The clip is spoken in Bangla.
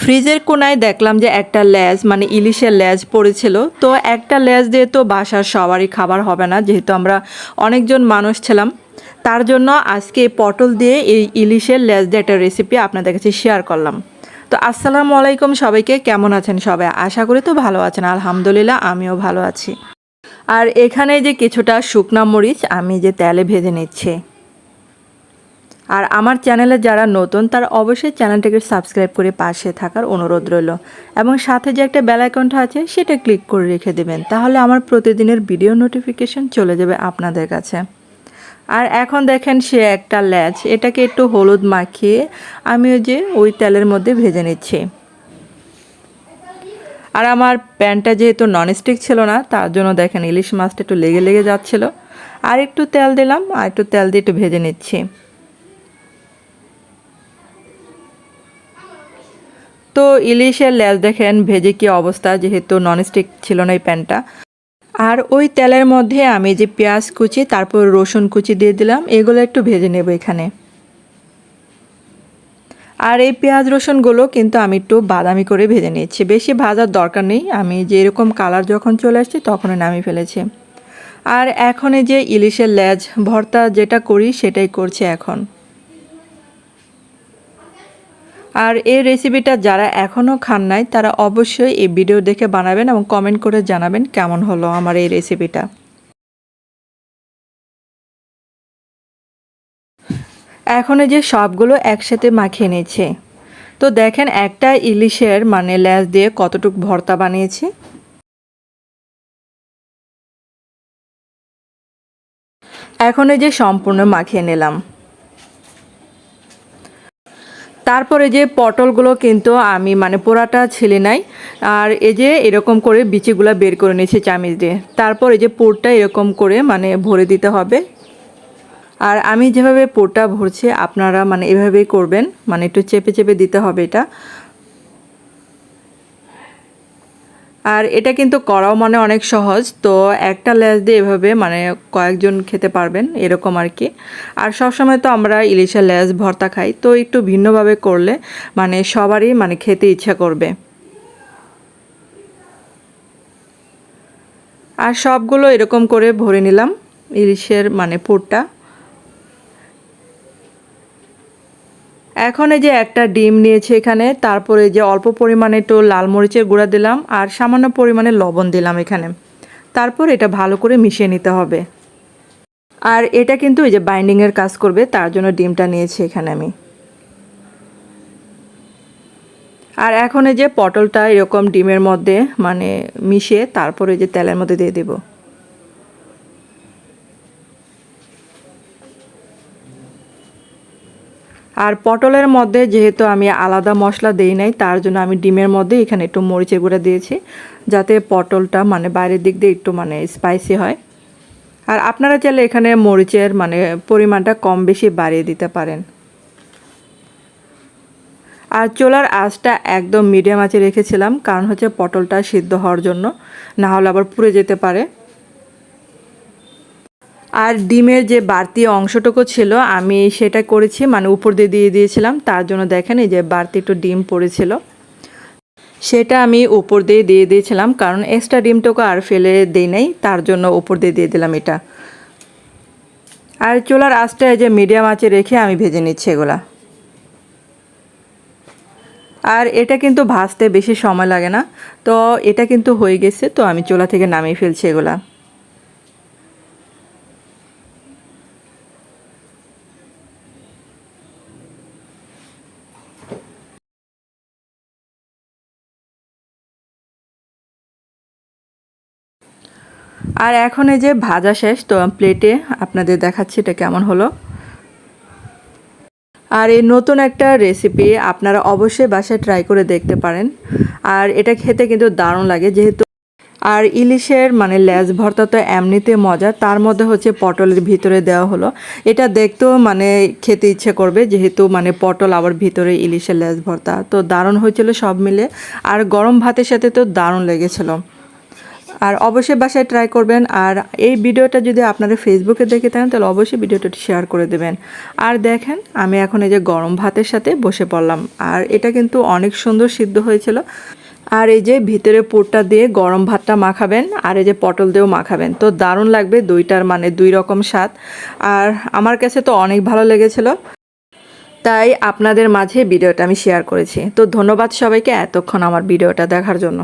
ফ্রিজের কোনায় দেখলাম যে একটা লেজ মানে ইলিশের লেজ পড়েছিল। তো একটা লেজ দিয়ে তো বাসার সবারই খাবার হবে না, যেহেতু আমরা অনেকজন মানুষ ছিলাম। তার জন্য আজকে পটল দিয়ে এই ইলিশের লেজ দিয়ে একটা রেসিপি আপনাদের কাছে শেয়ার করলাম। তো আসসালামু আলাইকুম সবাইকে, কেমন আছেন সবাই? আশা করি তো ভালো আছেন, আলহামদুলিল্লাহ আমিও ভালো আছি। আর এখানে যে কিছুটা শুকনা মরিচ, আমি যে তেলে ভেজে নিচ্ছি। আর আমার চ্যানেলে যারা নতুন, তারা অবশ্যই চ্যানেলটাকে সাবস্ক্রাইব করে পাশে থাকার অনুরোধ রইল। এবং সাথে যে একটা বেল আইকনটা আছে, সেটা ক্লিক করে রেখে দেবেন। তাহলে আমার প্রতিদিনের ভিডিও নোটিফিকেশন চলে যাবে আপনাদের কাছে। আর এখন দেখেন সে একটা ল্যাচ এটাকে একটু হলুদ মাখিয়ে আমি ওই যে ওই তেলের মধ্যে ভেজে নিচ্ছি। আর আমার প্যানটা যেহেতু ননস্টিক ছিল না, তার জন্য দেখেন ইলিশ মাছটা একটু লেগে লেগে যাচ্ছিল। আর একটু তেল দিলাম, আর একটু তেল দিয়ে একটু ভেজে নিচ্ছি। তো ইলিশের লেজ দেখেন, ভেজে কি অবস্থা? যেহেতু ননস্টিক ছিল না এই প্যানটা। আর ওই তেলের মধ্যে আমি যে পেঁয়াজ কুচি, তারপর রসুন কুচি দিয়ে দিলাম, এগুলো একটু ভেজে নেব এখানে। আর এই পেঁয়াজ রসুনগুলো কিন্তু আমি একটু বাদামি করে ভেজে নিয়েছি। বেশি ভাজার দরকার নেই, আমি যে এরকম কালার যখন চলে আসছে তখনই নামিয়ে ফেলেছি। আর এখন এই যে ইলিশের লেজ, ভর্তা যেটা করি সেটাই করছি এখন। আর এই রেসিপিটা যারা এখনও খান নাই, তারা অবশ্যই এই ভিডিও দেখে বানাবেন এবং কমেন্ট করে জানাবেন কেমন হলো আমার এই রেসিপিটা এখন যে সবগুলো একসাথে মাখিয়ে নিয়েছে তো দেখেন একটা ইলিশের মানে ল্যাস দিয়ে কতটুক ভর্তা বানিয়েছি। এখন যে সম্পূর্ণ মাখিয়ে নিলাম। তারপরে যে পটলগুলো কিন্তু আমি মানে পোড়াটা ছেলে নাই। আর এই যে এরকম করে বিচিগুলো বের করে নিয়েছি চামিচ দিয়ে। তারপর এই যে পুরটা এরকম করে মানে ভরে দিতে হবে। আর আমি যেভাবে পুরটা ভরছি, আপনারা মানে এভাবেই করবেন। মানে একটু চেপে চেপে দিতে হবে এটা। আর এটা কিন্তু করাও মানে অনেক সহজ। তো একটা লেজ দিয়ে এভাবে মানে কয়েকজন খেতে পারবেন এরকম আর কি। আর সবসময় তো আমরা ইলিশের লেজ ভর্তা খাই, তো একটু ভিন্নভাবে করলে মানে সবারই মানে খেতে ইচ্ছা করবে। আর সবগুলো এরকম করে ভরে নিলাম ইলিশের মানে পুরটা। এখন এই যে একটা ডিম নিয়েছি এখানে, তারপরে যে অল্প পরিমাণে একটু লাল মরিচের গুঁড়া দিলাম আর সামান্য পরিমাণে লবণ দিলাম এখানে। তারপর এটা ভালো করে মিশিয়ে নিতে হবে। আর এটা কিন্তু এই যে বাইন্ডিংয়ের কাজ করবে, তার জন্য ডিমটা নিয়েছি এখানে আমি। আর এখন এই যে পটলটা এরকম ডিমের মধ্যে মানে মিশিয়ে তারপরে যে তেলের মধ্যে দিয়ে দেবো। আর পটলের মধ্যে যেহেতু আমি আলাদা মশলা দেই নাই, তার জন্য আমি ডিমের মধ্যে এখানে একটু মরিচের গুঁড়া দিয়েছি, যাতে পটলটা মানে বাইরের দিক দিয়ে একটু মানে স্পাইসি হয়। আর আপনারা চাইলে এখানে মরিচের মানে পরিমাণটা কম বেশি বাড়িয়ে দিতে পারেন। আর চোলার আঁচটা একদম মিডিয়াম আঁচে রেখেছিলাম, কারণ হচ্ছে পটলটা সিদ্ধ হওয়ার জন্য, না হলে আবার পুড়ে যেতে পারে। আর ডিমের যে বাড়তি অংশটুকু ছিল, আমি সেটা করেছি মানে উপর দিয়ে দিয়ে দিয়েছিলাম। তার জন্য দেখেন এই যে বাড়তি একটু ডিম পড়েছিল। সেটা আমি উপর দিয়ে দিয়ে দিয়েছিলাম, কারণ এক্সট্রা ডিমটুকু আর ফেলে দিই নাই, তার জন্য উপর দিয়ে দিয়ে দিলাম এটা। আর চুলার আঁচটা যে মিডিয়াম আঁচে রেখে আমি ভেজে নিচ্ছি এগুলা। আর এটা কিন্তু ভাজতে বেশি সময় লাগে না, তো এটা কিন্তু হয়ে গেছে, তো আমি চুলা থেকে নামিয়ে ফেলছি এগুলা। আর এখন এই যে ভাজা শেষ, তো প্লেটে আপনাদের দেখাচ্ছি এটা কেমন হলো। আর এই নতুন একটা রেসিপি আপনারা অবশ্যই বাসায় ট্রাই করে দেখতে পারেন। আর এটা খেতে কিন্তু দারুণ লাগে যেহেতু আর ইলিশের মানে লেজ ভর্তা তো এমনিতে মজা, তার মধ্যে হচ্ছে পটলের ভিতরে দেওয়া হলো। এটা দেখতেও মানে খেতে ইচ্ছে করবে যেহেতু মানে পটল আবার ভিতরে ইলিশের লেজ ভর্তা। তো দারুণ হয়েছিল সব মিলে। আর গরম ভাতের সাথে তো দারুণ লেগেছিলো। আর অবশ্যই বাসায় ট্রাই করবেন। আর এই ভিডিওটা যদি আপনারা ফেসবুকে দেখে থাকেন, তাহলে অবশ্যই ভিডিওটা শেয়ার করে দেবেন। আর দেখেন, আমি এখন এই যে গরম ভাতের সাথে বসে পড়লাম। আর এটা কিন্তু অনেক সুন্দর সিদ্ধ হয়েছিল। আর এই যে ভিতরে পুরটা দিয়ে গরম ভাতটা মাখাবেন, আর এই যে পটল দিয়েও মাখাবেন। তো দারুণ লাগবে দুইটার মানে দুই রকম স্বাদ। আর আমার কাছে তো অনেক ভালো লেগেছিল। তাই আপনাদের মাঝে ভিডিওটা আমি শেয়ার করেছি। তো ধন্যবাদ সবাইকে এতক্ষণ আমার ভিডিওটা দেখার জন্য।